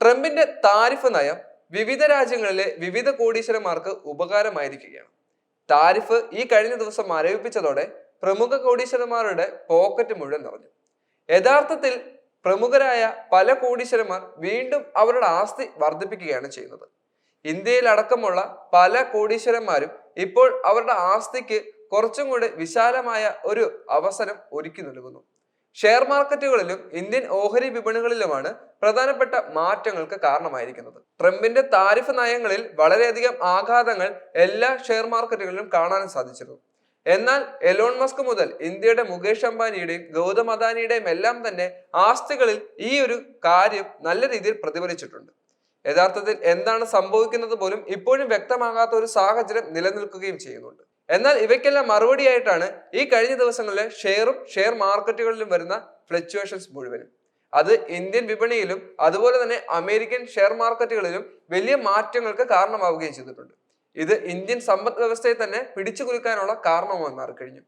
ട്രംപിന്റെ താരിഫ് നയം വിവിധ രാജ്യങ്ങളിലെ വിവിധ കോടീശ്വരന്മാർക്ക് ഉപകാരമായിരിക്കുകയാണ്. താരിഫ് ഈ കഴിഞ്ഞ ദിവസം മരവിപ്പിച്ചതോടെ പ്രമുഖ കോടീശ്വരന്മാരുടെ പോക്കറ്റ് മുഴുവൻ നിറഞ്ഞു. യഥാർത്ഥത്തിൽ പ്രമുഖരായ പല കോടീശ്വരന്മാർ വീണ്ടും അവരുടെ ആസ്തി വർദ്ധിപ്പിക്കുകയാണ് ചെയ്യുന്നത്. ഇന്ത്യയിൽ അടക്കമുള്ള പല കോടീശ്വരന്മാരും ഇപ്പോൾ അവരുടെ ആസ്തിക്ക് കുറച്ചും കൂടി വിശാലമായ ഒരു അവസരം ഒരുക്കി നൽകുന്നു. ഷെയർ മാർക്കറ്റുകളിലും ഇന്ത്യൻ ഓഹരി വിപണികളിലുമാണ് പ്രധാനപ്പെട്ട മാറ്റങ്ങൾക്ക് കാരണമായിരിക്കുന്നത്. ട്രംപിന്റെ താരിഫ് നയങ്ങളിൽ വളരെയധികം ആഘാതങ്ങൾ എല്ലാ ഷെയർ മാർക്കറ്റുകളിലും കാണാനും സാധിച്ചിരുന്നു. എന്നാൽ എലോൺ മസ്ക് മുതൽ ഇന്ത്യയുടെ മുകേഷ് അംബാനിയുടെയും ഗൗതം അദാനിയുടെയും എല്ലാം തന്നെ ആസ്തികളിൽ ഈ ഒരു കാര്യം നല്ല രീതിയിൽ പ്രതിഫലിച്ചിട്ടുണ്ട്. യഥാർത്ഥത്തിൽ എന്താണ് സംഭവിക്കുന്നത് പോലും ഇപ്പോഴും വ്യക്തമാകാത്ത ഒരു സാഹചര്യം നിലനിൽക്കുകയും ചെയ്യുന്നുണ്ട്. എന്നാൽ ഇവയ്ക്കെല്ലാം മറുപടിയായിട്ടാണ് ഈ കഴിഞ്ഞ ദിവസങ്ങളിലെ ഷെയറും ഷെയർ മാർക്കറ്റുകളിലും വരുന്ന ഫ്ലക്ച്വേഷൻസ് മുഴുവനും. അത് ഇന്ത്യൻ വിപണിയിലും അതുപോലെ തന്നെ അമേരിക്കൻ ഷെയർ മാർക്കറ്റുകളിലും വലിയ മാറ്റങ്ങൾക്ക് കാരണമാവുകയും ചെയ്തിട്ടുണ്ട്. ഇത് ഇന്ത്യൻ സമ്പദ് വ്യവസ്ഥയെ തന്നെ പിടിച്ചു കുലുക്കാനുള്ള കാരണമായി മാറിക്കഴിഞ്ഞു